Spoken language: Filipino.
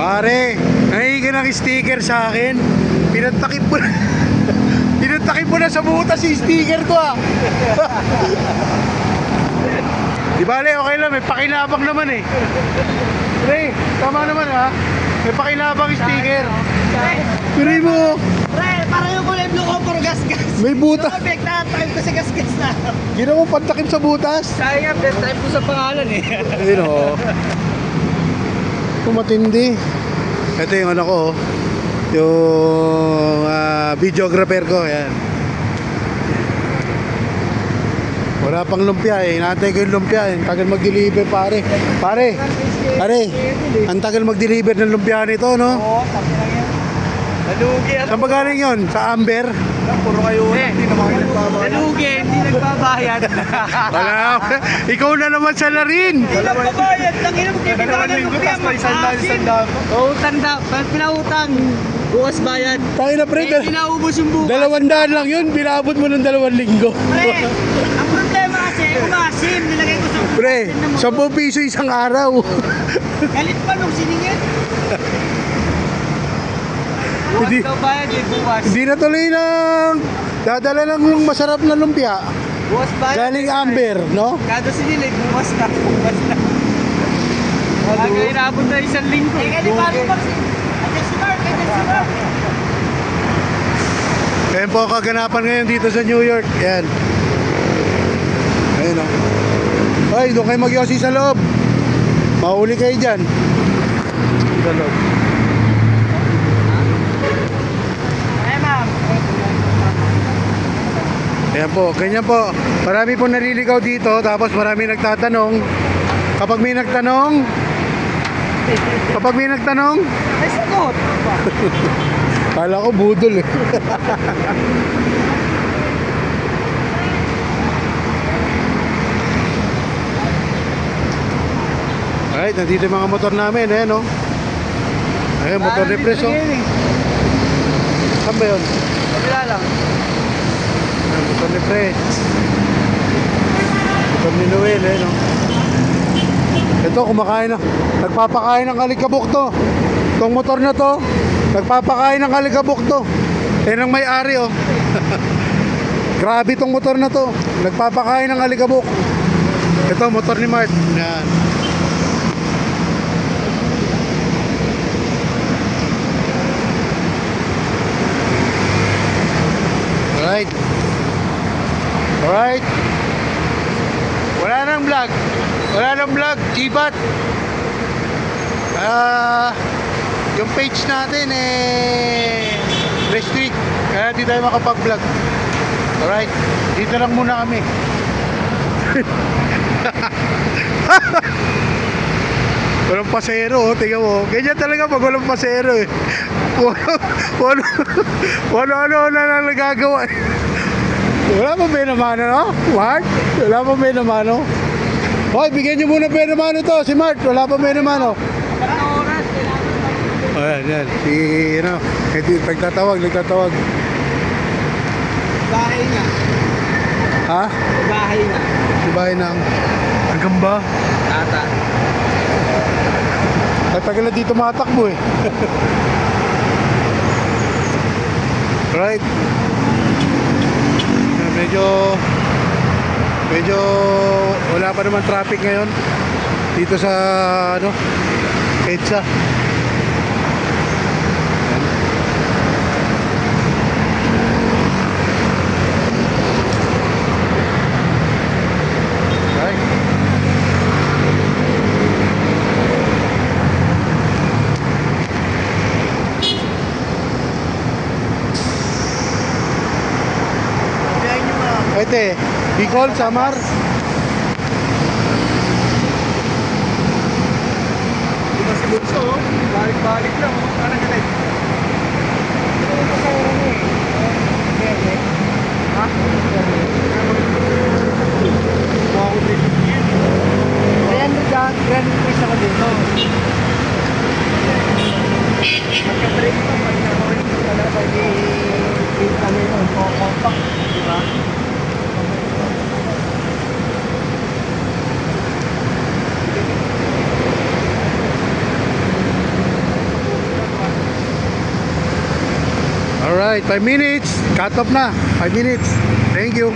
Pare, nahingi ka ng sticker sa akin. Pinantakip mo na. Pinantakip mo na sa butas si sticker ko ah. Di bale, okay lang. May pakinabang naman eh. Pre, tama naman ha. May pakinabang sticker. Pre mo, Pre, parang yung kulay blue ko, puro gas-gas. may butas. Yung effect na, time ko sa gas-gas na. Ginawa mo pantakip sa butas. Sayang time ko sa pangalan eh. Ayun o. Kumatindi. Ito yung ano ko, oh. yung ah, videographer ko, yan. Wala pang lumpia eh. Inaantay ko yung lumpia eh. Tagal mag-deliver pare. Pare, pare, ang tagal mag-deliver ng lumpia nito, no? Oo, lang yan. Nalugi. Saan ba galing yun? Sa Amber? Puro kayo. Hindi naman kayo nagbabayad. Nalugi, hindi nagbabayad. Wala. Ikaw na naman sa larin. Hindi nagbabayad. Tangina mo, kaya Dalawang linggo, tapos may isang daan, isang daan pa. Oo, tanda. Pag pinautang, bukas bayad. Tayo na pre. Eh, kinaubos yung bukas. Dalawang daan lang yun. Binabot mo ng dalawang linggo. Pre, ang problema kasi, umasim. Nilagay ko sa Pre, umasim na mo. 10 piso isang araw. Galit pa nung siningit. Hindi- daw bayad eh, bukas. Hindi na tuloy ng dadala lang ng masarap na lumpia. Bukas bayad. Galing Amber, no? Kada sinilig, bukas na. Bukas na. Aga inabot na isang linggo. Eh, kaya paano pa si... Andiyan si Mark, andiyan si Mark. Ayan po ang kaganapan ngayon dito sa New York. Ayan. Ayun o. Ay, doon kayo magyosi sa loob. Mahuli kayo dyan. Sa loob. Eh, ma'am. Ayan po, ganyan po. Marami po naliligaw dito, tapos marami nagtatanong. Kapag may nagtanong, kapag may nagtanong, Ay, sagot. kala ko budol eh. Alright, nandito yung mga motor namin, eh, no? Ayun, motor ni Preso. Saan ba yun? Kabila lang. Motor ni Pre. Motor ni Noel, eh, no? Ito, kumakain na. Nagpapakain ng alikabok to. Itong motor na to, nagpapakain ng alikabok to. Yan ang may-ari, oh. Grabe tong motor na to. Nagpapakain ng alikabok. Ito, motor ni Mart. Yan. Alright. Alright. Wala nang vlog. Wala nang vlog. Chibat. Ah, yung page natin eh restrict. Kaya di tayo makapag-vlog. Alright. Dito lang muna kami. walang pasero, oh. tingnan mo. Ganyan talaga pag walang pasero eh. Wala, wala, ano na lang nagagawa. eh. Wala pa Benamano, no? Mark? Wala pa Benamano? Hoy, bigyan niyo muna Benamano to. Si Mark, wala pa. Parang oras. Ayan, yan. Si, ano, ito, nagtatawag, nagtatawag. Bahay nga. Ha? Bahay. Si bahay ng... Hanggang ba? Tata. Tatagal na dito matakbo eh. right. Medyo... Medyo wala pa naman traffic ngayon dito sa ano EDSA. Yan. Right. Biyahin Ete, Bicol, Samar. Di ba si Bunso? Balik-balik lang. oh. Parang galit. Ayan, grand grand prize ako dito. Pagka-break pa, pagka-break pa pala, pwede i- ano yun, compact, Alright, 5 minutes. Cut off na. 5 minutes. Thank you.